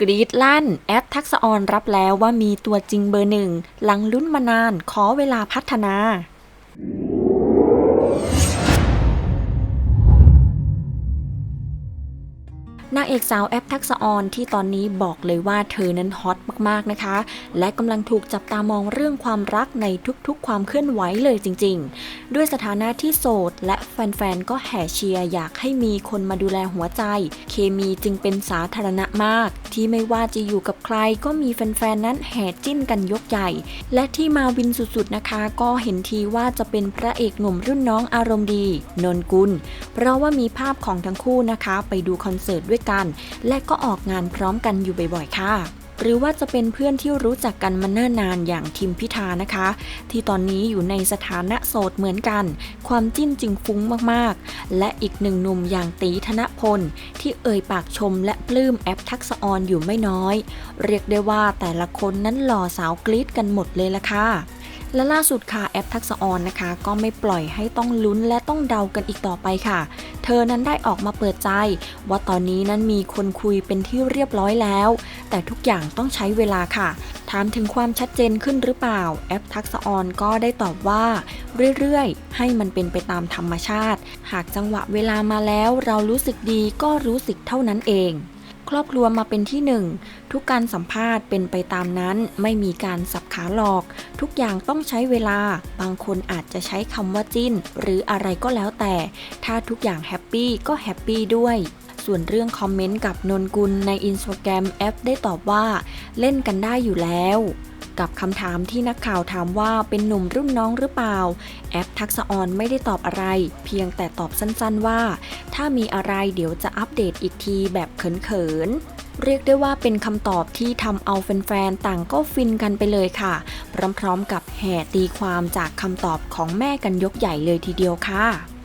กรีดลั่น แอปทักษะออนรับแล้วว่ามีตัวจริงเบอร์หนึ่ง หลังลุ้นมานานขอเวลาพัฒนา นางเอกสาวแอปทักษออนที่ตอนนี้บอกเลยว่าเธอนั้นฮอตมากๆนะคะ และกำลังถูกจับตามองเรื่องความรักในทุกๆ ความเคลื่อนไหวเลยจริง ๆ ด้วยสถานะที่โสด และแฟนๆ ก็แห่เชียร์อยากให้มีคนมาดูแลหัวใจ เคมีจึงเป็นสาธารณะมาก ที่ไม่ว่าจะอยู่กับใครก็มีแฟนๆ นั้นแห่จิ้นกันยกใหญ่ และที่มาวินสุดๆนะคะ ก็เห็นทีว่าจะเป็นพระเอกหนุ่มรุ่นน้องอารมณ์ดี นนกุล เพราะว่ามีภาพของทั้งคู่นะคะ ไปดูคอนเสิร์ตด้วยกัน และก็ออกงานพร้อมกันอยู่บ่อยๆ ค่ะ หรือว่าจะเป็นเพื่อนที่รู้จักกันมาเนิ่นนานอย่างทิมพิธานะคะ ที่ตอนนี้อยู่ในสถานะโสดเหมือนกัน ความจิ้นจึงฟุ้งมากๆ และอีกหนึ่งหนุ่มอย่างตีธนพล ที่เอ่ยปากชมและปลื้มแอปทักษออนอยู่ไม่น้อย เรียกได้ว่าแต่ละคนนั้นหล่อสาวกรี๊ดกันหมดเลยละค่ะ และล่าสุดค่ะแอปทักษะออนนะคะ ก็ไม่ปล่อยให้ต้องลุ้นและต้องเดากันอีกต่อไปค่ะ เธอนั้นได้ออกมาเปิดใจ ว่าตอนนี้นั้นมีคนคุยเป็นที่เรียบร้อยแล้ว แต่ทุกอย่างต้องใช้เวลาค่ะ ถามถึงความชัดเจนขึ้นหรือเปล่า แอปทักษะออนก็ได้ตอบว่า เรื่อยๆ ให้มันเป็นไปตามธรรมชาติ หากจังหวะเวลามาแล้ว เรารู้สึกดีก็รู้สึกเท่านั้นเอง ครอบครัวมาเป็นที่หนึ่ง ทุกการสัมภาษณ์เป็นไปตามนั้น ไม่มีการสับขาหลอก ทุกอย่างต้องใช้เวลา บางคนอาจจะใช้คำว่าจิ้น หรืออะไรก็แล้วแต่ ถ้าทุกอย่างแฮปปี้ก็แฮปปี้ด้วย ส่วนเรื่องคอมเมนต์กับนนกุลในอินสตาแกรมแอปได้ตอบว่า เล่นกันได้อยู่แล้ว กับคำถามที่นักข่าวถามว่าเป็นหนุ่มรุ่นน้องหรือเปล่า แอปทักษออนไม่ได้ตอบอะไร เพียงแต่ตอบสั้นๆว่า ถ้ามีอะไรเดี๋ยวจะอัปเดตอีกทีแบบเขินๆเรียกได้ว่าเป็นคำตอบที่ทำเอาแฟนๆ ต่างก็ฟินกันไปเลยค่ะ พร้อมๆ กับแห่ตีความจากคำตอบของแม่กันยกใหญ่เลยทีเดียวค่ะ